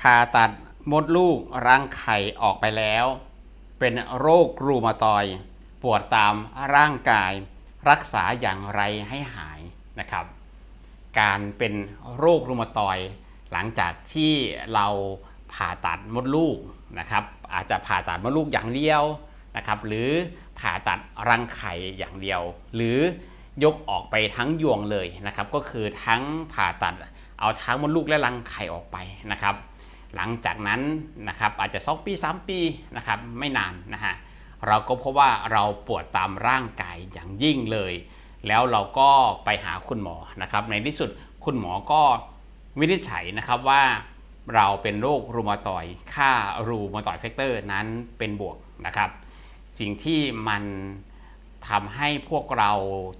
ผ่าตัดมดลูกรังไข่ออกไปแล้ว เป็นโรครูมาตอยปวดตามร่างกายรักษาอย่างไรให้หายนะครับ การเป็นโรครูมาตอยหลังจากที่เราผ่าตัดมดลูกนะครับ อาจจะผ่าตัดมดลูกอย่างเดียวนะครับ หรือผ่าตัดรังไข่อย่างเดียว หรือยกออกไปทั้งยวงเลยนะครับ ก็คือทั้งผ่าตัดเอาทั้งมดลูกและรังไข่ออกไปนะครับ หลังจากนั้นนะครับอาจจะสองปี 3 ปีนะครับไม่นานนะฮะเราก็พบว่าเราปวดตามร่างกายอย่างยิ่งเลย แล้วเราก็ไปหาคุณหมอนะครับ ในที่สุดคุณหมอก็วินิจฉัยนะครับว่าเราเป็นโรครูมาตอยค่ารูมาตอยแฟกเตอร์นั้นเป็นบวกนะครับ สิ่งที่มันทำให้พวกเรา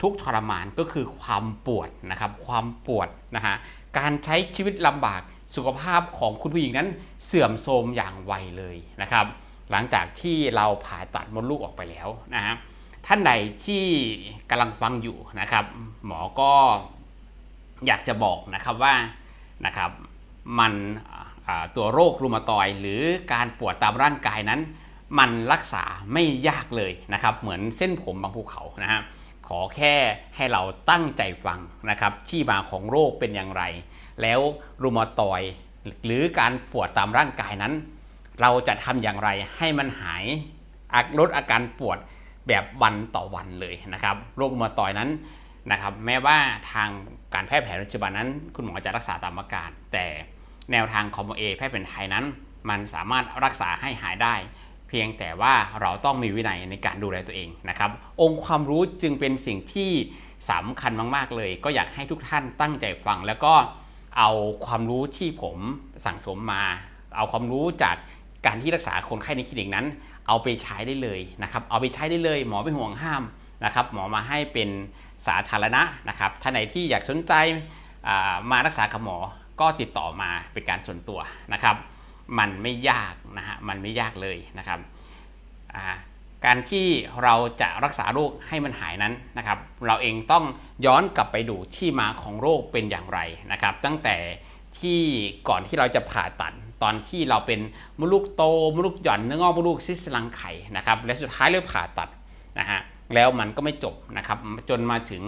ทุกทรมานก็คือความปวดนะครับ ความปวดนะฮะการใช้ชีวิตลำบาก สุขภาพของคุณผู้หญิงนั้นเสื่อมโทรมอย่างไวเลยนะครับ หลังจากที่เราผ่าตัดมดลูกออกไปแล้วนะฮะท่านใดที่กำลังฟังอยู่นะครับ หมอก็อยากจะบอกนะครับว่านะครับมันตัวโรครูมาตอยหรือการปวดตามร่างกายนั้น มันรักษาไม่ยากเลยนะครับ เหมือนเส้นผมบางภูเขานะฮะขอแค่ให้เราตั้งใจฟังนะครับ ที่มาของโรคเป็นอย่างไร แล้วรูมาตอยหรือการปวดตามร่างกายนั้น เราจะทำอย่างไรให้มันหายลดอาการปวดแบบวันต่อวันเลยนะครับโรครูมาตอยนั้นนะครับ แม้ว่าทางการแพทย์แผนปัจจุบันนั้น คุณหมอจะรักษาตามอาการ แต่แนวทางของหมอเอแพทย์แผนไทยนั้น มันสามารถรักษาให้หายได้ เพียงแต่ว่าเราต้องมีวินัยในการดูแลตัวเองนะครับ องค์ความรู้จึงเป็นสิ่งที่สำคัญมาก ๆ เลย ก็อยากให้ทุกท่านตั้งใจฟังแล้วก็ เอาความรู้ที่ผมสั่งสมมา เอาความรู้จากการที่รักษาคนไข้ในคลินิกนั้น เอาไปใช้ได้เลยนะครับ เอาไปใช้ได้เลย หมอไม่ห่วงห้ามนะครับ หมอมาให้เป็นสาธารณะนะครับท่านไหนที่อยากสนใจมารักษากับหมอก็ติดต่อมาเป็นการส่วนตัวนะครับ มันไม่ยากนะฮะมันไม่ยากเลยนะครับอ่า การที่เราจะรักษาโรคให้มันหายนั้นนะครับ เราเองต้องย้อนกลับไปดูที่มาของโรคเป็นอย่างไรนะครับ ตั้งแต่ที่ก่อนที่เราจะผ่าตัดตอนที่เราเป็นมดลูกโตมดลูกหย่อนเนื้องอกมดลูกซิสลังไข่นะครับ และสุดท้ายเลือกผ่าตัดนะฮะแล้วมันก็ไม่จบนะครับ จนมาถึง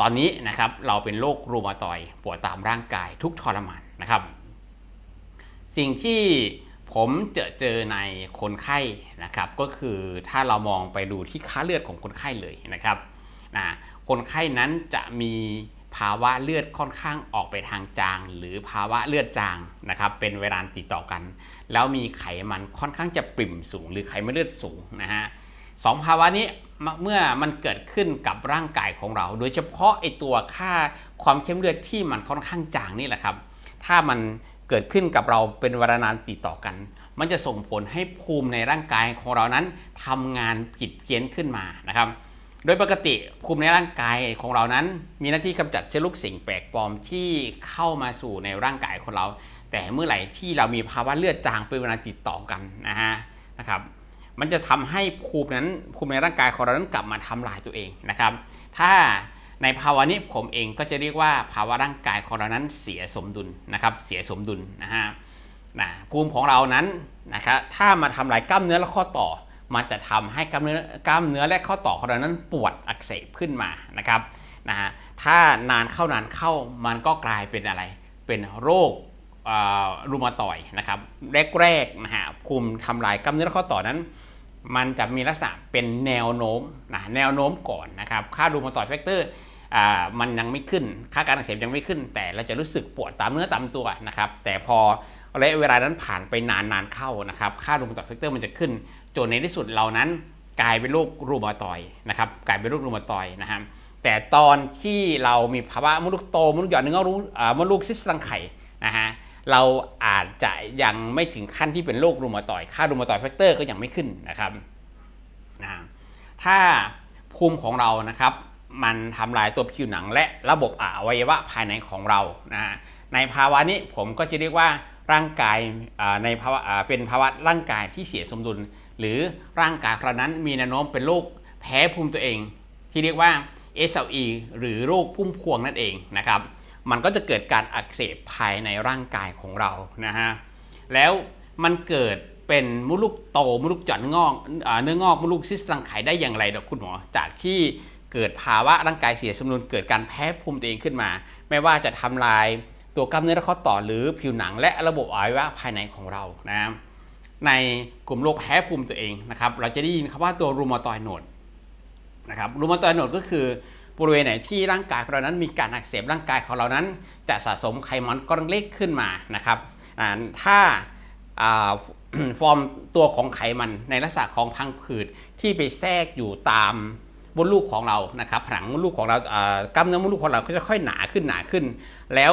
ตอนนี้นะครับเราเป็นโรครูมาตอยปวดตามร่างกายทุกทรมานนะครับ สิ่งที่ ผมเจอเจอในคนไข้นะครับ ก็คือถ้าเรามองไปดูที่ค่าเลือดของคนไข้เลยนะครับนะคนไข้นั้นจะมีภาวะเลือดค่อนข้างออกไปทางจาง หรือภาวะเลือดจางนะครับเป็นเวลาติดต่อกัน แล้วมีไขมันค่อนข้างจะปริ่มสูง หรือไขมันเลือดสูงนะฮะสองภาวะนี้เมื่อมันเกิดขึ้นกับร่างกายของเรา โดยเฉพาะไอตัวค่าความเข้มเลือดที่มันค่อนข้างจางนี่แหละครับ ถ้ามัน เกิดขึ้นกับเราเป็นเวลานานติดต่อกัน มันจะส่งผลให้ภูมิในร่างกายของเรานั้นทำงานผิดเพี้ยนขึ้นมานะครับ โดยปกติภูมิในร่างกายของเรานั้น มีหน้าที่กำจัดเชื้อโรคสิ่งแปลกปลอมที่เข้ามาสู่ในร่างกายของเรา แต่เมื่อไหร่ที่เรามีภาวะเลือดจางเป็นเวลาติดต่อกันนะฮะนะครับมันจะทำให้ภูมินั้นภูมิในร่างกายของเรานั้นกลับมาทำลายตัวเองนะครับ ถ้า ในภาวะนี้ผมเองก็จะเรียกว่าภาวะร่างกายของเรานั้นเสียสมดุลนะครับ เสียสมดุลนะฮะนะภูมิของเรานั้นนะครับถ้ามาทำลายกล้ามเนื้อและข้อต่อ มันจะทำให้กล้ามเนื้อกล้ามเนื้อและข้อต่อของเรานั้นปวดอักเสบขึ้นมานะครับนะฮะถ้านานเข้านานเข้ามันก็กลายเป็นอะไร เป็นโรครูมาตอยนะครับแรกๆนะฮะภูมิทำลายกล้ามเนื้อและข้อต่อนั้น มันจะมีลักษณะเป็นแนวโน้มนะแนวโน้มก่อนนะครับค่ารูมาตอยแฟกเตอร์ มันยังไม่ขึ้น ค่าการอักเสบยังไม่ขึ้น แต่เราจะรู้สึกปวดตามเนื้อตามตัวนะครับ แต่พอระยะเวลานั้นผ่านไปนานนานเข้านะครับ ค่ารูมาตอยด์แฟกเตอร์มันจะขึ้น จนในที่สุดเรานั้นกลายเป็นโรครูมาตอยนะครับ กลายเป็นโรครูมาตอยนะครับแต่ตอนที่เรามีภาวะมดลูกโตมดลูกหย่อนเนื้องอกมดลูกซิสรังไข่นะฮะเราอาจจะยังไม่ถึงขั้นที่เป็นโรครูมาตอยค่ารูมาตอยด์แฟกเตอร์ก็ยังไม่ขึ้นนะครับนะถ้าภูมิของเรานะครับ มันทำลายตัวผิวหนัง และระบบอวัยวะภายในของเรานะในภาวะนี้ผมก็จะเรียกว่าร่างกายในภาวะเป็นภาวะร่างกายที่เสียสมดุล หรือร่างกายเรนั้นมีแนวโน้มเป็นโรคแพ้ภูมิตัวเอง ที่เรียกว่า SLE หรือโรคพุ่มพวงนั่นเองนะครับ มันก็จะเกิดการอักเสบภายในร่างกายของเรานะฮะแล้วมันเกิดเป็นมดลูกโตมดลูกหย่อนงอกอ่าเนื้องอกมดลูกซิสต์รังไข่ได้อย่างไรดอกคุณหมอจากที่ เกิดภาวะร่างกายเสียสมดุลเกิดการแพ้ภูมิตัวเองขึ้นมา ไม่ว่าจะทำลายตัวกล้ามเนื้อและข้อต่อหรือผิวหนังและระบบอวัยวะภายในของเรานะในกลุ่มโรคแพ้ภูมิตัวเองนะครับเราจะได้ยินคำว่าตัวรูมาตอยโนดนะครับรูมาตอยโนดก็คือบริเวณไหนที่ร่างกายของเรานั้นมีการอักเสบร่างกายของเรานั้น จะสะสมไขมันก้อนเล็กขึ้นมานะครับถ้าอาฟอร์มตัวของไขมันในลักษณะของพังผืดที่ไปแทรกอยู่ตาม มดลูกของเรานะครับผนังมดลูกของเราอ่ากล้ามเนื้อมดลูกของเราก็จะค่อยหนาขึ้นหนาขึ้น แล้ว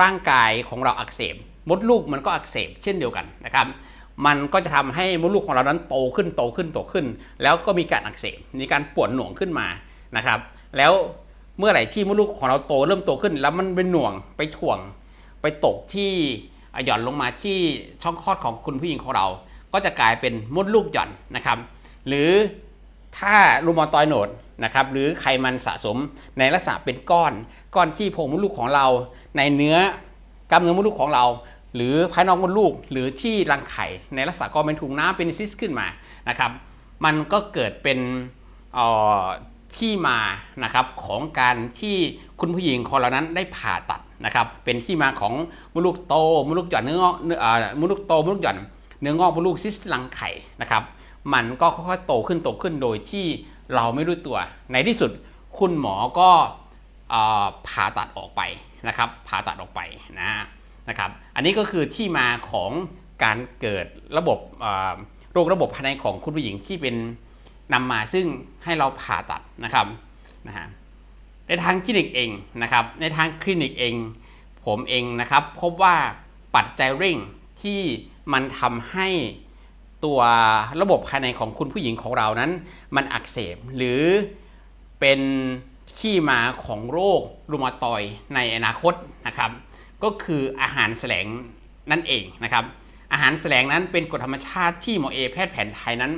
ร่างกายของเราอักเสบมดลูกมันก็อักเสบเช่นเดียวกันนะครับมันก็จะทำให้มดลูกของเรานั้นโตขึ้นโตขึ้นโตขึ้น แล้วก็มีการอักเสบมีการปวดหน่วงขึ้นมานะครับ แล้วเมื่อไหร่ที่มดลูกของเราโตเริ่มโตขึ้น แล้วมันเป็นหน่วงไปถ่วง ไปตกที่หย่อนลงมาที่ช่องคลอดของคุณผู้หญิงของเรา ก็จะกลายเป็นมดลูกหย่อนนะครับ หรือ ถ้ารูมาตอยโนดนะครับหรือไขมันสะสมในลักษณะเป็นก้อน ก้อนที่โพรงมดลูกของเรา ในเนื้อกล้ามเนื้อมดลูกของเรา หรือภายนอกมดลูก หรือที่รังไข่ในลักษณะกองเป็นถุงน้ำเป็นซิสขึ้นมานะครับ มันก็เกิดเป็นออที่มานะครับของการที่คุณผู้หญิงของเรานั้นได้ผ่าตัดนะครับเป็นที่มาของมดลูกโตมดลูกหย่อนเนื้องอกเนื้อเอ่อมดลูกโตมดลูกหย่อนเนื้องอกมดลูกซิสรังไข่นะครับ มันก็ค่อยๆโตขึ้นโตขึ้นโดยที่เราไม่รู้ตัว ในที่สุดคุณหมอก็ผ่าตัดออกไปนะครับผ่าตัดออกไปนะนะครับ อันนี้ก็คือที่มาของการเกิดระบบโรคระบบภายในของคุณผู้หญิงที่เป็นนำมาซึ่งให้เราผ่าตัดนะครับนะฮะในทางคลินิกเองนะครับ ในทางคลินิกเอง ผมเองนะครับ พบว่าปัจจัยเร่งที่มันทำให้ ตัวระบบภายในของคุณผู้หญิงของเรานั้น มันอักเสบหรือเป็นที่มาของโรครูมาตอยในอนาคตนะครับ ก็คืออาหารแสลงนั่นเองนะครับ อาหารแสลงนั้นเป็นกฎธรรมชาติที่หมอเอแพทย์แผนไทยนั้น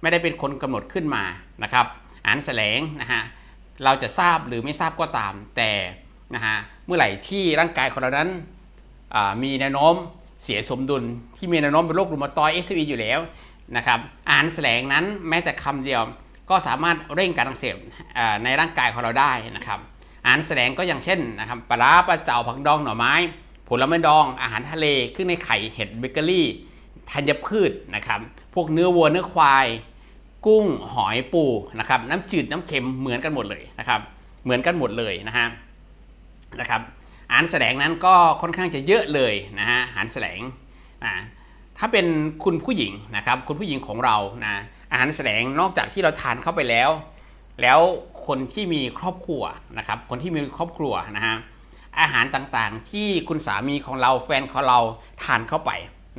ไม่ได้เป็นคนกำหนดขึ้นมานะครับ อาหารแสลงนะฮะเราจะทราบหรือไม่ทราบก็ตามแต่นะฮะเมื่อไหร่ที่ร่างกายของเรานั้นมีแนวโน้ม เสียสมดุลที่มีแนวโน้มเป็นโรครูมาตอยด์ SCV อยู่แล้วนะครับอาหารแสลงนั้นแม้แต่คำเดียวก็สามารถเร่งการอักเสบในร่างกายของเราได้นะครับอาหารแสลงก็อย่างเช่นนะครับปลาปลาเจ่าผักดองหน่อไม้ ผลไม้ดอง อาหารทะเลเครื่องในไข่เห็ดเบเกอรี่ธัญพืชนะครับพวกเนื้อวัวเนื้อควาย กุ้งหอยปูนะครับน้ำจืดน้ำเค็มเหมือนกันหมดเลยนะครับเหมือนกันหมดเลยนะฮะนะครับ อาหารแสลงนั้นก็ค่อนข้างจะเยอะเลยนะฮะอาหารแสลงนะถ้าเป็นคุณผู้หญิงนะครับคุณผู้หญิงของเรานะอาหารแสลงนอกจากที่เราทานเข้าไปแล้ว แล้วคนที่มีครอบครัวนะครับคนที่มีครอบครัวนะฮะอาหารต่างๆ ที่คุณสามีของเราแฟนของเราทานเข้าไป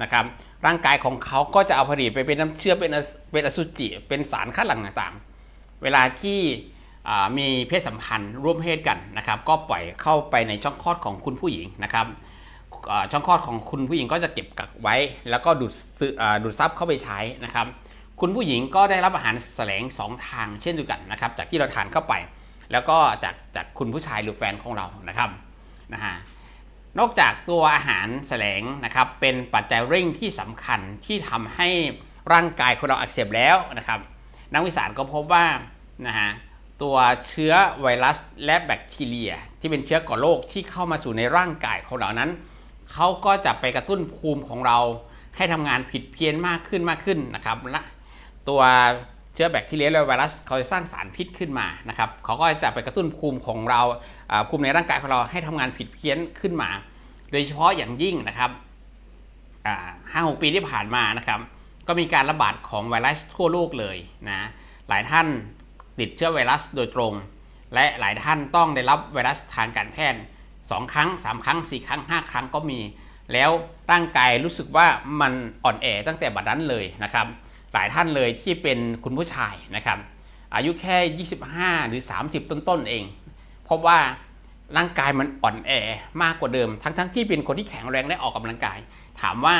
นะครับร่างกายของเขาก็จะเอาผลิตไปเป็นน้ำเชื้อเป็นอสเป็นอสุจิเป็นสารคัดหลั่งต่างๆ เวลาที่ มีเพศสัมพันธ์ร่วมเพศกันนะครับ ก็ปล่อยเข้าไปในช่องคลอดของคุณผู้หญิงนะครับช่องคลอดของคุณผู้หญิงก็จะเก็บกักไว้ แล้วก็ดูดซึ่ดูดซับเข้าไปใช้นะครับ คุณผู้หญิงก็ได้รับอาหารแสลงสองทางเช่นเดียวกันนะครับ จากที่เราทานเข้าไป แล้วก็จากจากคุณผู้ชายหรือแฟนของเรานะครับนะฮะนอกจากตัวอาหารแสลงนะครับ เป็นปัจจัยเร่งที่สำคัญที่ทำให้ร่างกายของเราอักเสบแล้วนะครับ นักวิสารก็พบว่านะฮะ ตัวเชื้อไวรัสและแบคทีเรีย ที่เป็นเชื้อก่อโรคที่เข้ามาสู่ในร่างกายของเรานั้นเขาก็จะไปกระตุ้นภูมิของเราให้ทำงานผิดเพี้ยนมากขึ้นมากขึ้นนะครับและตัวเชื้อแบคทีเรียและไวรัสเขาจะสร้างสารพิษขึ้นมานะครับเขาก็จะไปกระตุ้นภูมิของเราภูมิในร่างกายของเราให้ทำงานผิดเพี้ยนขึ้นมา โดยเฉพาะอย่างยิ่งนะครับห้าหกปีที่ผ่านมานะครับ ก็มีการระบาดของไวรัสทั่วโลกเลยนะหลายท่าน ติดเชื้อไวรัสโดยตรง และหลายท่านต้องได้รับไวรัสทางการแพทย์2ครั้ง 3 ครั้ง 4 ครั้ง 5 ครั้งก็มี แล้วร่างกายรู้สึกว่ามันอ่อนแอตั้งแต่บัดนั้นเลยนะครับ หลายท่านเลยที่เป็นคุณผู้ชายนะครับ อายุแค่ 25 หรือ 30 ต้นๆเองพราะว่าร่างกายมันอ่อนแอมากกว่าเดิม ทั้งๆที่เป็นคนที่แข็งแรงและออกกำลังกาย ถามว่า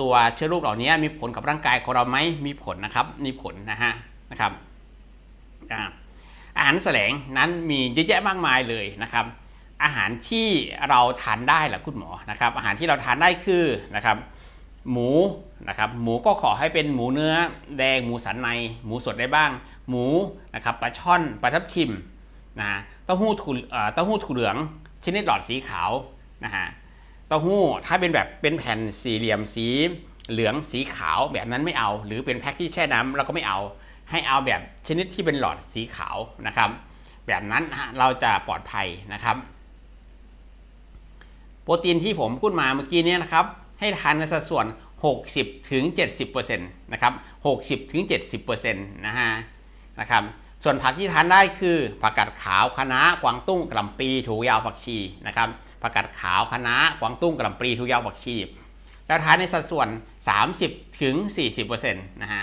ตัวเชื้อโรคเหล่านี้มีผลกับร่างกายของเราไหมมีผลนะครับ มีผลนะฮะนะครับ อาหารแสลงนั้นมีเยอะแยะมากมายเลยนะครับ อาหารที่เราทานได้แหละคุณหมอนะครับ อาหารที่เราทานได้คือนะครับ หมูนะครับหมูก็ขอให้เป็นหมูเนื้อแดงหมูสันใน หมูสดได้บ้าง หมูนะครับปลาช่อนปลาทับทิมนะฮะเต้าหู้ถั่วเต้าหู้ถั่วเหลือง ชนิดหลอดสีขาวนะฮะเต้าหู้ถ้าเป็นแบบเป็นแผ่นสี่เหลี่ยมสีเหลืองสีขาวแบบนั้นไม่เอา หรือเป็นแพ็คที่แช่น้ำเราก็ไม่เอา ให้เอาแบบชนิดที่เป็นหลอดสีขาวนะครับ แบบนั้นเราจะปลอดภัยนะครับ โปรตีนที่ผมพูดมาเมื่อกี้นี้นะครับ ให้ทานในสัดส่วน 60ถึง70%นะครับ60ถึง70%นะฮะนะครับส่วนผักที่ทานได้คือผักกาดขาวคะน้ากวางตุ้งกระล่ำปีถั่วยาวผักชีนะครับผักกาดขาวคะน้ากวางตุ้งกระล่ำปีถั่วยาวผักชี แล้วทานในสัดส่วน 30ถึง40%นะฮะ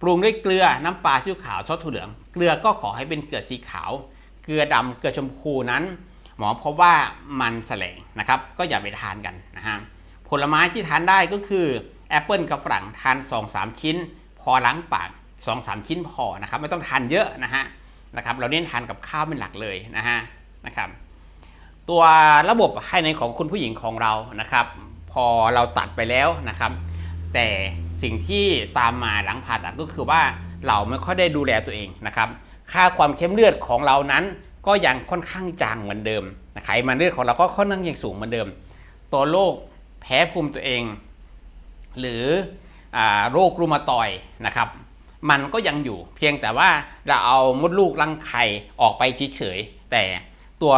ปรุงด้วยเกลือน้ำปลาซีอิ๊วขาวซอสถั่วเหลือง เกลือก็ขอให้เป็นเกลือสีขาว เกลือดำเกลือชมพูนั้น หมอพบว่ามันแสลงนะครับ ก็อย่าไปทานกันนะฮะผลไม้ที่ทานได้ก็คือแอปเปิลกับฝรั่งทาน 2-3 ชิ้น พอล้างปาก 2-3 ชิ้นพอนะครับไม่ต้องทานเยอะนะฮะนะครับเราเน้นทานกับข้าวเป็นหลักเลยนะฮะนะครับตัวระบบภายในของคุณผู้หญิงของเรานะครับ พอเราตัดไปแล้วนะครับ แต่ สิ่งที่ตามมาหลังผ่าตัดก็คือว่าเราไม่ค่อยได้ดูแลตัวเองนะครับ ค่าความเข้มเลือดของเรานั้น ก็ยังค่อนข้างจางเหมือนเดิมไขมันเลือดของเราก็ค่อนข้างยังสูงเหมือนเดิม ตัวโรคแพ้ภูมิตัวเอง หรืออโรครูมาตอยนะครับ มันก็ยังอยู่เพียงแต่ว่าเราเอามดลูกรังไข่ออกไปเฉยๆแต่ตัว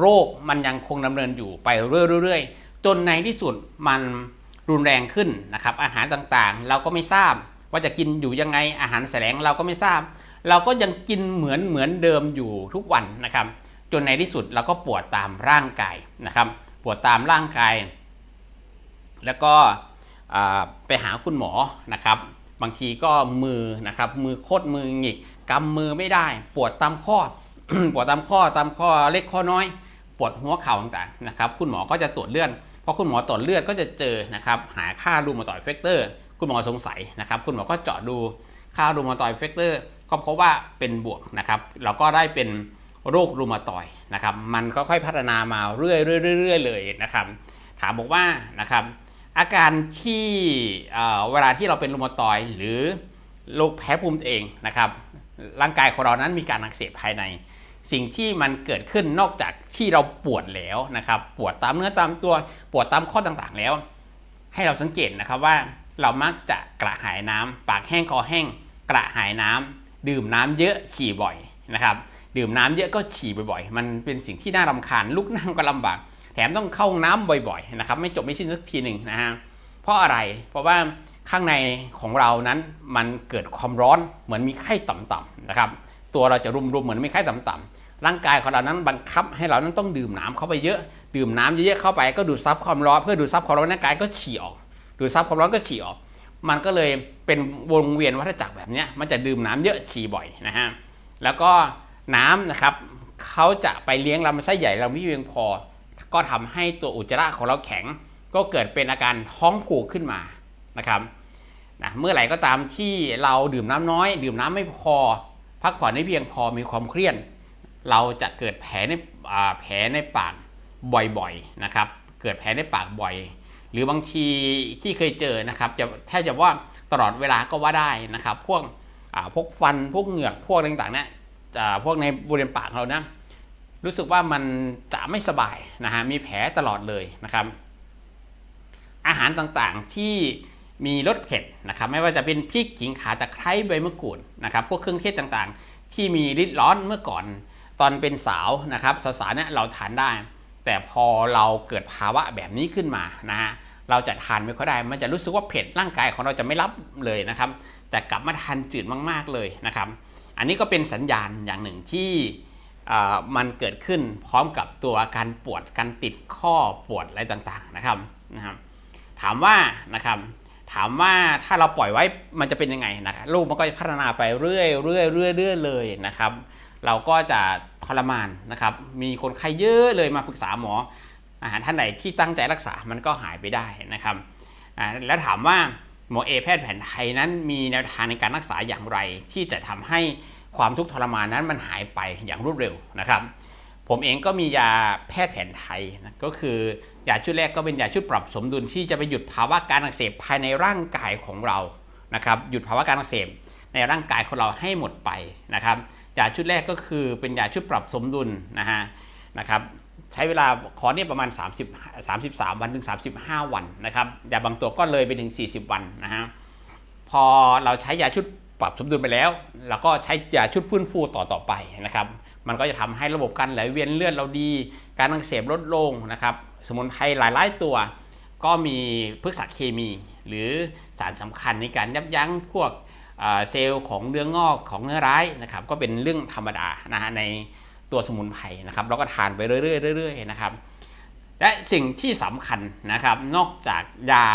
โรคมันยังคงดำเนินอยู่ไปเรื่อยๆจนในที่สุดมัน รุนแรงขึ้นนะครับ อาหารต่างๆ เราก็ไม่ทราบว่าจะกินอยู่ยังไงอาหารแสลงเราก็ไม่ทราบ เราก็ยังกินเหมือนเหมือนเดิมอยู่ทุกวันนะครับ จนในที่สุดเราก็ปวดตามร่างกายนะครับ ปวดตามร่างกาย แล้วก็ไปหาคุณหมอนะครับ บางทีก็มือนะครับ มือโคตรมือหงิกกำมือไม่ได้ ปวดตามข้อปวดตามข้อตามข้อเล็กข้อน้อย ปวดหัวเข่าต่างๆนะครับ คุณหมอก็จะตรวจเลือด พอคุณหมอตรวจเลือดก็จะเจอนะครับหาค่ารูมาตอยด์เฟกเตอร์คุณหมอสงสัยนะครับ คุณหมอก็เจาะดูค่ารูมาตอยด์เฟกเตอร์ก็พบว่าเป็นบวกนะครับเราก็ได้เป็นโรครูมาตอยนะครับมันก็ค่อยพัฒนามาเรื่อยๆเรื่อยๆเลยนะครับถามบอกว่านะครับอาการที่เวลาที่เราเป็นรูมาตอยหรือโรคแพ้ภูมิตัวเองนะครับร่างกายของเรานั้นมีการอักเสบภายใน สิ่งที่มันเกิดขึ้นนอกจากที่เราปวดแล้วนะครับ ปวดตามเนื้อตามตัวปวดตามข้อต่างๆแล้ว ให้เราสังเกตนะครับว่าเรามักจะกระหายน้ำปากแห้งคอแห้ง กระหายน้ำดื่มน้ำเยอะฉี่บ่อยนะครับ ดื่มน้ำเยอะก็ฉี่บ่อยๆ มันเป็นสิ่งที่น่ารำคาญลุกนั่งก็ลำบาก แถมต้องเข้าห้องน้ำบ่อยๆนะครับ ไม่จบไม่สิ้นสักทีหนึ่งนะฮะเพราะอะไรเพราะว่าข้างในของเรานั้นมันเกิดความร้อนเหมือนมีไข้ต่ำๆนะครับ ตัวเราจะรุมๆเหมือนไมีไข้ต่ำๆร่างกายของเรานั้นบังคับให้เรานั้นต้องดื่มน้ำเข้าไปเยอะ ดื่มน้ำเยอะๆเข้าไปก็ดูดซับความร้อนเพื่อดูดซับความร้อนในร่างกายก็ฉี่ออกดูดซับความร้อนก็ฉี่ออก มันก็เลยเป็นวงเวียนวัฏจักรแบบนี้มันจะดื่มน้ำเยอะฉี่บ่อยนะฮะแล้วก็น้ำนะครับเขาจะไปเลี้ยงลำไส้ใหญ่เราไม่เพียงพอ ก็ทำให้ตัวอุจจาระของเราแข็ง ก็เกิดเป็นอาการท้องผูกขึ้นมานะครับนะเมื่อไหร่ก็ตามที่เราดื่มน้ำน้อย ดื่มน้ำไม่พอ พักผ่อนไม่เพียงพอมีความเครียดเราจะเกิดแผลในแผลในปากบ่อยๆนะครับ เกิดแผลในปากบ่อย หรือบางทีที่เคยเจอนะครับจะแทบจะว่าตลอดเวลาก็ว่าได้นะครับ พวกพวกฟันพวกเหงือกพวกต่างๆเนี่ยพวกในบริเวณปากเรานะรู้สึกว่ามันจะไม่สบายนะฮะมีแผลตลอดเลยนะครับ อาหารต่างๆที่ มีรสเผ็ดนะครับไม่ว่าจะเป็นพริกขิงขาตะไคร้ใบมะกรูดนะครับพวกเครื่องเทศต่างๆ ที่มีฤทธิ์ร้อนเมื่อก่อนตอนเป็นสาวนะครับสาวๆเนี่ยเราทานได้ แต่พอเราเกิดภาวะแบบนี้ขึ้นมานะฮะเราจะทานไม่ค่อยได้ มันจะรู้สึกว่าเผ็ดร่างกายของเราจะไม่รับเลยนะครับ แต่กลับมาทานจืดมากๆเลยนะครับ อันนี้ก็เป็นสัญญาณอย่างหนึ่งที่มันเกิดขึ้นพร้อมกับตัวอาการปวดการติดข้อปวดอะไรต่างๆนะครับนะครับ ถามว่านะครับ ถามว่าถ้าเราปล่อยไว้มันจะเป็นยังไงนะครับลูกมันก็จะพัฒนาไปเรื่อยเรื่อยเรื่อยเรื่อยเลยนะครับ เราก็จะทรมานนะครับ มีคนไข้เยอะเลยมาปรึกษาหมอ อาหารท่านไหนที่ตั้งใจรักษามันก็หายไปได้นะครับแล้วถามว่าหมอเอแพทย์แผนไทยนั้นมีแนวทางในการรักษาอย่างไร ที่จะทำให้ความทุกข์ทรมานนั้นมันหายไปอย่างรวดเร็วนะครับ ผมเองก็มียาแพทย์แผนไทยนะก็คือ ยาชุดแรกก็เป็นยาชุดปรับสมดุลที่จะไปหยุดภาวะการอักเสบภายในร่างกายของเรานะครับหยุดภาวะการอักเสบในร่างกายของเราให้หมดไปนะครับยาชุดแรกก็คือเป็นยาชุดปรับสมดุลนะฮะนะครับใช้เวลาคอร์สเนี่ยประมาณ 30 33 วันถึง 35 วันนะครับยาบางตัวก็เลยไปถึง 40 วันนะฮะพอเราใช้ยาชุดปรับสมดุลไปแล้ว เราก็ใช้ยาชุดฟื้นฟูต่อต่อไปนะครับ มันก็จะทำให้ระบบการไหลเวียนเลือดเราดี การอักเสบลดลงนะครับ สมุนไพรหลายๆ ตัว ก็มีพฤกษเคมี หรือสารสำคัญในการยับยั้งพวกเซลล์ของเนื้องอกของเนื้อร้ายนะครับก็เป็นเรื่องธรรมดานะฮะในตัวสมุนไพรนะครับเราก็ทานไปเรื่อยๆๆนะครับ และสิ่งที่สำคัญนะครับนอกจากยา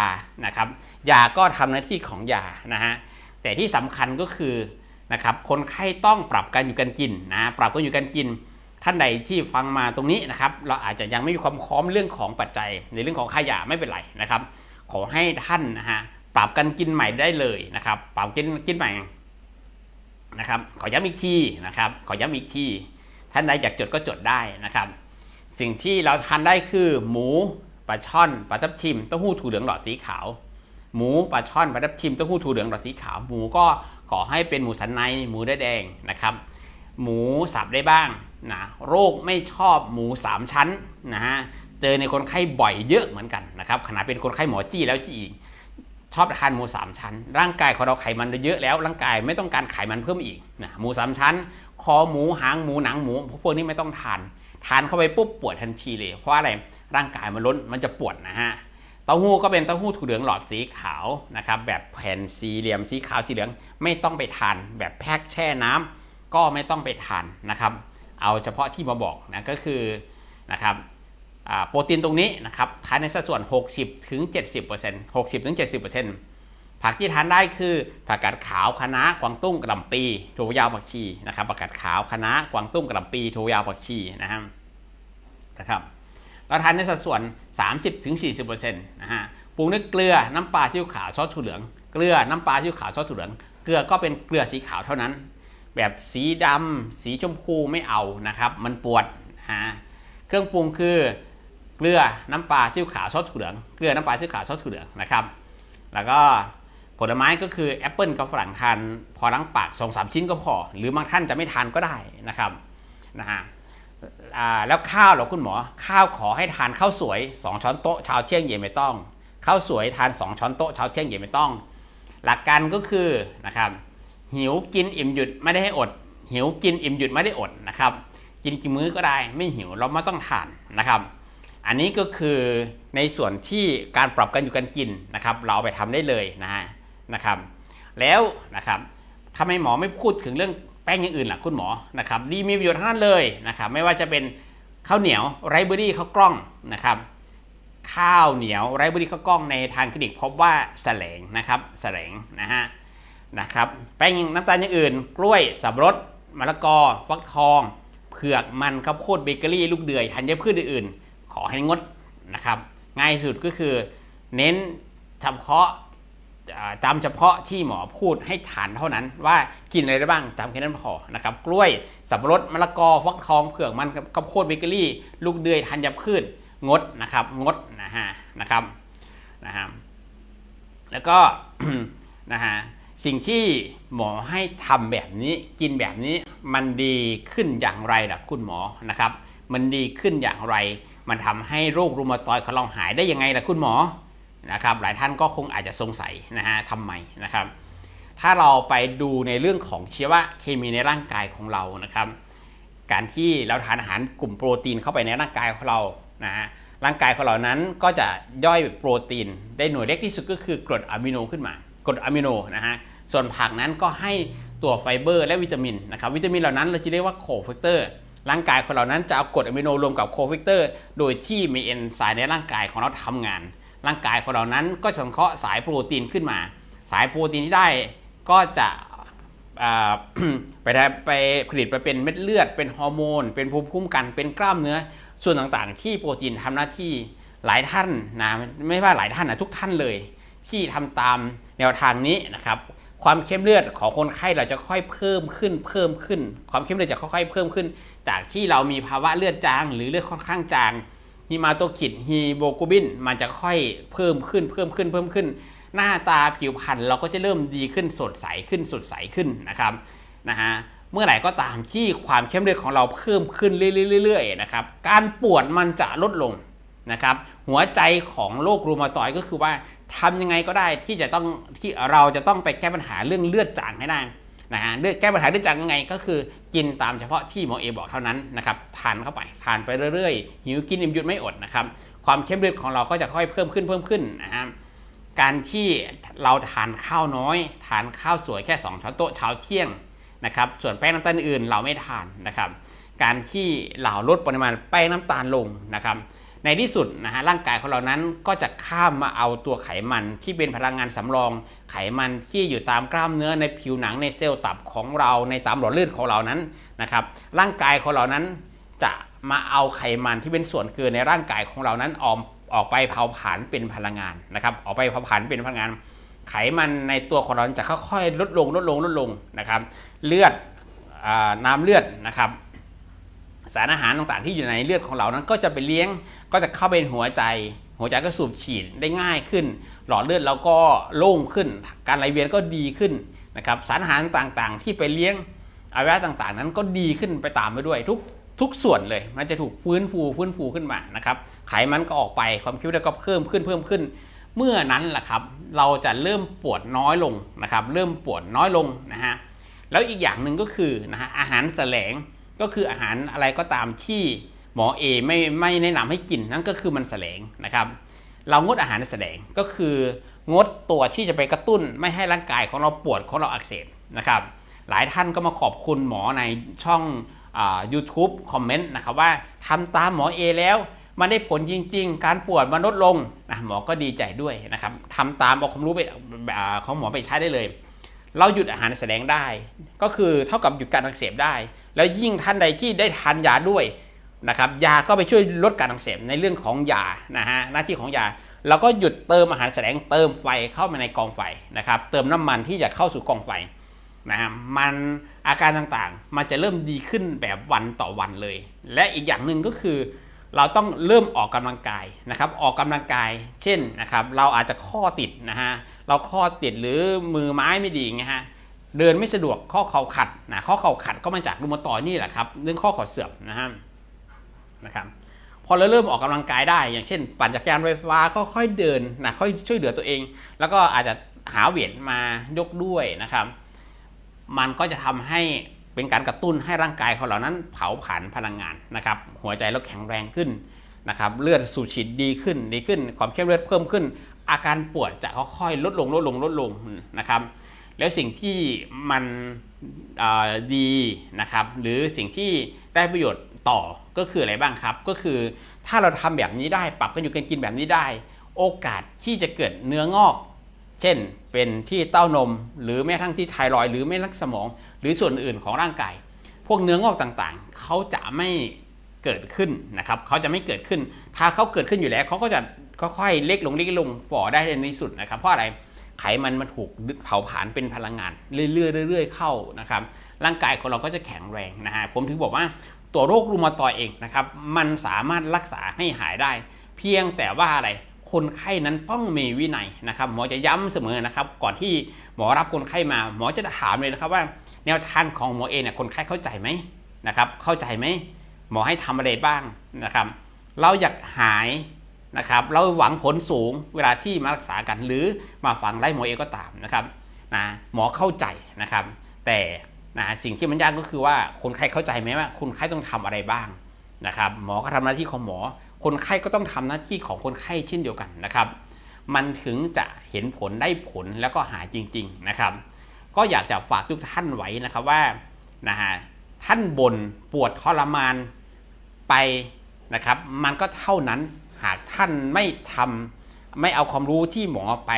นะครับยาก็ทำหน้าที่ของยานะฮะแต่ที่สำคัญก็คือนะครับคนไข้ต้องปรับการอยู่กันกินนะปรับการอยู่กันกิน ท่านใดที่ฟังมาตรงนี้นะครับ เราอาจจะยังไม่มีความพร้อมเรื่องของปัจจัย ในเรื่องของค่ายาไม่เป็นไรนะครับ ขอให้ท่านนะฮะปรับกันกินใหม่ได้เลยนะครับ ปรับกินกินใหม่นะครับ ขอย้ำอีกทีนะครับ ขอย้ำอีกทีท่านใดอยากจดก็จดได้นะครับ สิ่งที่เราทานได้คือหมูปลาช่อนปลาทับทิมเต้าหู้ถั่วเหลืองหลอดสีขาว หมูปลาช่อนปลาทับทิมเต้าหู้ถั่วเหลืองหลอดสีขาว หมูก็ขอให้เป็นหมูสันในหมูเนื้อแดงนะครับ หมูสับได้บ้าง นะโรคไม่ชอบหมู 3 ชั้นนะฮะเจอในคนไข้บ่อยเยอะเหมือนกันนะครับขณะเป็นคนไข้หมอจี้แล้วจี้อีก ชอบทานหมู 3 ชั้น ร่างกายของเราไขมันเยอะแล้วร่างกายไม่ต้องการไขมันเพิ่มอีกนะหมู 3 ชั้น คอหมูหางหมูหนังหมูพวกนี้ไม่ต้องทาน ทานเข้าไปปุ๊บปวดทันทีเลย เพราะอะไรร่างกายมันล้นมันจะปวดนะฮะเต้าหู้ก็เป็นเต้าหู้ถั่วเหลืองหลอดสีขาวนะครับแบบแผ่นสี่เหลี่ยมสีขาวสีเหลืองไม่ต้องไปทาน แบบแพ็คแช่น้ำก็ไม่ต้องไปทานนะครับ เอาเฉพาะที่มาบอกนะก็คือนะครับโปรตีนตรงนี้นะครับทานในสัดส่วน 60ถึง70% 60ถึง70%ผักที่ทานได้คือผักกาดขาวคะน้ากวางตุ้งกระหล่ำปีถั่วยาวผักชีนะครับผักกาดขาวคะน้ากวางตุ้งกระหล่ำปีถั่วยาวผักชีนะครับนะครับเราทานในสัดส่วน 30-40%นะฮะปรุงด้วยเกลือน้ำปลาซีอิ๊วขาวซอสถั่วเหลือง เกลือน้ำปลาซีอิ๊วขาวซอสถั่วเหลือง เกลือก็เป็นเกลือสีขาวเท่านั้น แบบสีดำสีชมพูไม่เอานะครับ มันปวดฮะเครื่องปรุงคือเกลือน้ำปลาซีอิ๊วขาวซอสถั่วเหลืองเกลือน้ำปลาซีอิ๊วขาวซอสถั่วเหลืองนะครับ แล้วก็ผลไม้ก็คือแอปเปิลกับฝรั่งทานพอล้างปากสองสามชิ้นก็พอ หรือบางท่านจะไม่ทานก็ได้นะครับนะฮะแล้วข้าวเหรอคุณหมอ ข้าวขอให้ทานข้าวสวย 2 ช้อนโต๊ะเช้าเที่ยงเย็นไม่ต้องข้าวสวยทาน 2 ช้อนโต๊ะเช้าเที่ยงเย็นไม่ต้อง หลักการก็คือนะครับ หิวกินอิ่มหยุดไม่ได้ให้อด หิวกินอิ่มหยุดไม่ได้อดนะครับ กินกี่มื้อก็ได้ไม่หิวเราไม่ต้องทานนะครับ อันนี้ก็คือในส่วนที่การปรับกันอยู่กันกินนะครับ เราไปทำได้เลยนะฮะนะครับ แล้วนะครับทำไมหมอไม่พูดถึงเรื่องแป้งอย่างอื่นล่ะคุณหมอนะครับดีมีประโยชน์ทั้งนั้นเลยนะครับไม่ว่าจะเป็นข้าวเหนียวไรเบอรี่ข้าวกล้องนะครับข้าวเหนียวไรเบอรี่ข้าวกล้องในทางคลินิกพบว่าแสลงนะครับแสลงนะฮะ นะครับแป้งน้ำตาลอย่างอื่น กล้วยสับปะรดมะละกอ ฟักทอง เผือกมันข้าวโพดเบเกอรี่ ลูกเดือยธัญพืชอื่นๆ ขอให้งดนะครับง่ายสุดก็คือเน้นเฉพาะจำเฉพาะที่หมอพูดให้ทานเท่านั้น ว่ากินอะไรได้บ้างจำแค่นั้นพอนะครับกล้วยสับปะรดมะละกอฟักทองเผือกมันข้าวโพดเบเกอรี่ ลูกเดือยธัญพืชงดนะครับงดนะฮะนะครับนะฮะแล้วก็นะฮะ สิ่งที่หมอให้ทำแบบนี้กินแบบนี้มันดีขึ้นอย่างไรล่ะคุณหมอนะครับ มันดีขึ้นอย่างไร มันทำให้โรครูมาตอยด์ของเราหายได้ยังไงล่ะคุณหมอนะครับ หลายท่านก็คงอาจจะสงสัยนะฮะทำไมนะครับ ถ้าเราไปดูในเรื่องของชีวเคมีในร่างกายของเรานะครับ การที่เราทานอาหารกลุ่มโปรตีนเข้าไปในร่างกายของเรานะฮะร่างกายของเรานั้นก็จะย่อยโปรตีนได้หน่วยเล็กที่สุดก็คือกรดอะมิโนขึ้นมา กรดอะมิโนนะฮะส่วนผักนั้นก็ให้ตัวไฟเบอร์และวิตามินนะครับวิตามินเหล่านั้นเราจะเรียกว่าโคแฟกเตอร์ร่างกายของเรานั้นจะเอากรดอะมิโนรวมกับโคแฟกเตอร์โดยที่มีเอนไซม์ในร่างกายของเราทำงาน ร่างกายของเรานั้นก็จะสังเคราะห์สายโปรตีนขึ้นมา สายโปรตีนที่ได้ก็จะไปไปผลิตไปเป็นเม็ดเลือด เป็นฮอร์โมน เป็นภูมิคุ้มกัน เป็นกล้ามเนื้อ ส่วนต่างๆ ที่โปรตีนทำหน้าที่หลายท่านนะไม่ว่าหลายท่านนะทุกท่านเลย ที่ทำตามแนวทางนี้นะครับความเข้มเลือดของคนไข้เราจะค่อยเพิ่มขึ้นเพิ่มขึ้น ความเข้มเลือดจะค่อยๆเพิ่มขึ้น จากที่เรามีภาวะเลือดจาง หรือเลือดค่อนข้างจางฮีมาโตคิดฮีโมโกลบินมันจะค่อยเพิ่มขึ้นเพิ่มขึ้นเพิ่มขึ้น หน้าตาผิวพรรณเราก็จะเริ่มดีขึ้นสดใสขึ้นสดใสขึ้นนะครับนะฮะเมื่อไหร่ก็ตามที่ความเข้มเลือดของเราเพิ่มขึ้นเรื่อยๆนะครับการปวดมันจะลดลงนะครับหัวใจของโรครูมาตอยก็คือว่า ทำยังไงก็ได้ที่จะต้องที่เราจะต้องไปแก้ปัญหาเรื่องเลือดจางให้ได้นะฮะแก้ปัญหาเลือดจางยังไงก็คือกินตามเฉพาะที่หมอเอบอกเท่านั้นนะครับทานเข้าไปทานไปเรื่อยๆหิวกินอิ่มหยุดไม่อดนะครับความเข้มเลือดของเราก็จะค่อยเพิ่มขึ้นเพิ่มขึ้นนะฮะการที่เราทานข้าวน้อย ทานข้าวสวยแค่ 2 ช้อนโต๊ะเช้าเที่ยงนะครับส่วนแป้งน้ำตาลอื่นเราไม่ทานนะครับ การที่เราลดปริมาณแป้งน้ำตาลลงนะครับ ในที่สุดนะฮะร่างกายของเรานั้นก็จะข้ามมาเอาตัวไขมันที่เป็นพลังงานสำรอง ไขมันที่อยู่ตามกล้ามเนื้อในผิวหนังในเซลล์ตับของเราในตามหลอดเลือดของเรานั้นนะครับร่างกายของเรานั้นจะมาเอาไขมันที่เป็นส่วนเกินในร่างกายของเรานั้นออมออกไปเผาผลาญเป็นพลังงานนะครับออกไปเผาผลาญเป็นพลังงาน ไขมันในตัวของเราจะค่อยๆลดลงลดลงลดลงนะครับ เลือดอน้ำเลือดนะครับ สารอาหารต่างๆที่อยู่ในเลือดของเรานั้นก็จะไปเลี้ยงก็จะเข้าไปในหัวใจ หัวใจก็สูบฉีดได้ง่ายขึ้น หลอดเลือดเราก็โล่งขึ้น การไหลเวียนก็ดีขึ้นนะครับสารอาหารต่างๆ ที่ไปเลี้ยงอวัยวะต่างๆ นั้นก็ดีขึ้นไปตามไปด้วยทุกทุกส่วนเลย มันจะถูกฟื้นฟูฟื้นฟูขึ้นมานะครับไขมันก็ออกไปความคิดก็เพิ่มขึ้นเพิ่มขึ้น เมื่อนั้นแหละครับเราจะเริ่มปวดน้อยลงนะครับเริ่มปวดน้อยลงนะฮะแล้วอีกอย่างหนึ่งก็คือนะฮะอาหารแสลง ก็คืออาหารอะไรก็ตามที่หมอเอไม่ไม่แนะนำให้กินนั่นก็คือมันแสลงนะครับ เรางดอาหารแสลงก็คืองดตัวที่จะไปกระตุ้นไม่ให้ร่างกายของเราปวดของเราอักเสบนะครับ หลายท่านก็มาขอบคุณหมอในช่องอายูทูบคอมเมนต์นะครับว่าทำตามหมอเอแล้วมันได้ผลจริง ๆ การปวดมันลดลงนะหมอก็ดีใจด้วยนะครับทำตามเอาความรู้ไปอ่าของหมอไปใช้ได้เลย เราหยุดอาหารแสดงได้ ก็คือเท่ากับหยุดการอักเสบได้ แล้วยิ่งท่านใดที่ได้ทานยาด้วยนะครับยาก็ไปช่วยลดการอักเสบในเรื่องของยานะฮะหน้าที่ของยาเราก็หยุดเติมอาหารแสดงเติมไฟเข้ามาในกองไฟนะครับเติมน้ำมันที่จะเข้าสู่กองไฟนะฮะมันอาการต่างๆ มันจะเริ่มดีขึ้นแบบวันต่อวันเลย และอีกอย่างหนึ่งก็คือ เราต้องเริ่มออกกำลังกายนะครับ ออกกำลังกาย เช่นนะครับ เราอาจจะข้อติดนะฮะ เราข้อติดหรือมือไม้ไม่ดีไงฮะ เดินไม่สะดวกข้อเข่าขัดนะ ข้อเข่าขัดก็มาจากรูมาตอยนี่แหละครับ เรื่องข้อเข่าเสื่อมนะฮะ นะครับ พอเราเริ่มออกกำลังกายได้ อย่างเช่น ปั่นจักรยานไฟฟ้าก็ค่อยเดินนะ ค่อยช่วยเหลือตัวเอง แล้วก็อาจจะหาเวทมายกด้วยนะครับ มันก็จะทำให้ เป็นการกระตุ้นให้ร่างกายของเรานั้น เผาผลาญพลังงานนะครับหัวใจเราแข็งแรงขึ้นนะครับเลือดสูบฉีดดีขึ้นดีขึ้น ความเข้มเลือดเพิ่มขึ้น อาการปวดจะค่อยๆลดลงลดลงลดลงนะครับแล้วสิ่งที่มันดีนะครับหรือสิ่งที่ได้ประโยชน์ต่อก็คืออะไรบ้างครับ ก็คือถ้าเราทำแบบนี้ได้ปรับกันอยู่กันกินแบบนี้ได้ โอกาสที่จะเกิดเนื้องอก เช่นเป็นที่เต้านม หรือแม้กระทั่งที่ไทรอยหรือแม้กระทั่งสมอง หรือส่วนอื่นของร่างกาย พวกเนื้องอกต่างๆ เขาจะไม่เกิดขึ้นนะครับเขาจะไม่เกิดขึ้น ถ้าเขาเกิดขึ้นอยู่แล้วเขาก็จะค่อยๆเล็กลงเล็กลงฝ่อได้ในที่สุดนะครับเพราะอะไรไขมันมันถูกเผาผลาญเป็นพลังงาน เรื่อยๆเรื่อยๆเข้านะครับร่างกายของเราก็จะแข็งแรงนะฮะผมถึงบอกว่าตัวโรครูมาตอยเองนะครับมันสามารถรักษาให้หายได้ เพียงแต่ว่าอะไร คนไข้นั้นต้องมีวินัยนะครับหมอจะย้ำเสมอนะครับ ก่อนที่หมอรับคนไข้มา หมอจะถามเลยนะครับว่า แนวทางของหมอเองเนี่ยคนไข้เข้าใจไหมนะครับเข้าใจไหมหมอให้ทำอะไรบ้างนะครับ เราอยากหายนะครับ เราหวังผลสูงเวลาที่มารักษากันหรือมาฟังไล่หมอเองก็ตามนะครับนะหมอเข้าใจนะครับ แต่นะสิ่งที่มันยากก็คือว่าคนไข้เข้าใจไหมว่าคนไข้ต้องทำอะไรบ้างนะครับ หมอก็ทำหน้าที่ของหมอ คนไข้ก็ต้องทำหน้าที่ของคนไข้เช่นเดียวกันนะครับ มันถึงจะเห็นผลได้ผลแล้วก็หายจริง ๆนะครับ ก็อยากจะฝากทุกท่านไว้นะครับว่านะฮะท่านบนปวดทรมานไปนะครับ มันก็เท่านั้นหากท่านไม่ทำไม่เอาความรู้ที่หมอไป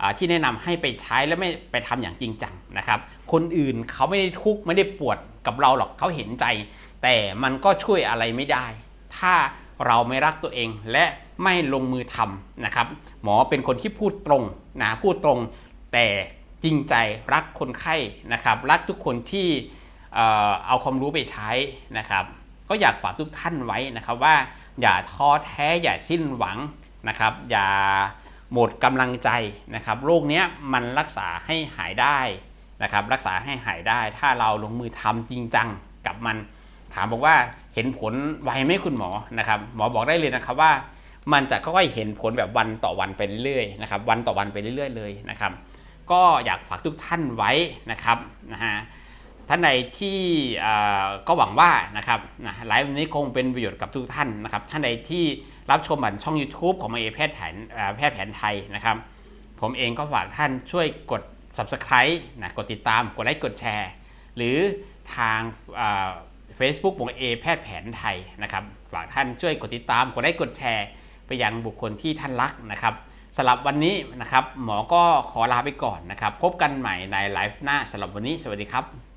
อที่แนะนำให้ไปใช้และไม่ไปทำอย่างจริงจังนะครับ คนอื่นเขาไม่ได้ทุกข์ไม่ได้ปวดกับเราหรอกเขาเห็นใจ แต่มันก็ช่วยอะไรไม่ได้ ถ้า เราไม่รักตัวเองและไม่ลงมือทำนะครับ หมอเป็นคนที่พูดตรงนะพูดตรงแต่จริงใจรักคนไข้นะครับ รักทุกคนที่เอาความรู้ไปใช้นะครับ ก็อยากฝากทุกท่านไว้นะครับว่าอย่าท้อแท้อย่าสิ้นหวังนะครับ อย่าหมดกำลังใจนะครับโรคเนี้ยมันรักษาให้หายได้นะครับ รักษาให้หายได้ ถ้าเราลงมือทำจริงจังกับมัน ถามบอกว่าเห็นผลไวไหมคุณหมอนะครับ หมอบอกได้เลยนะครับว่า มันจะค่อยๆเห็นผลแบบวันต่อวันไปเรื่อยๆนะครับ วันต่อวันไปเรื่อยๆเลยนะครับ ก็อยากฝากทุกท่านไว้นะครับนะฮะท่านใดที่ก็หวังว่านะครับนะไลฟ์นี้คงเป็นประโยชน์กับทุกท่านนะครับ ท่านใดที่รับชมผ่านช่อง YouTube ของมาเอแพทย์แผนแพทย์แผนไทยนะครับ ผมเองก็ฝากท่านช่วยกด subscribe นะกดติดตามกดไลค์กดแชร์ หรือทาง เฟซบุ๊กของเอแพทย์แผนไทยนะครับฝากท่านช่วยกดติดตามกดไลค์กดแชร์ไปยังบุคคลที่ท่านรักนะครับสำหรับวันนี้นะครับ หมอก็ขอลาไปก่อนนะครับ พบกันใหม่ในไลฟ์หน้าสำหรับวันนี้ สวัสดีครับ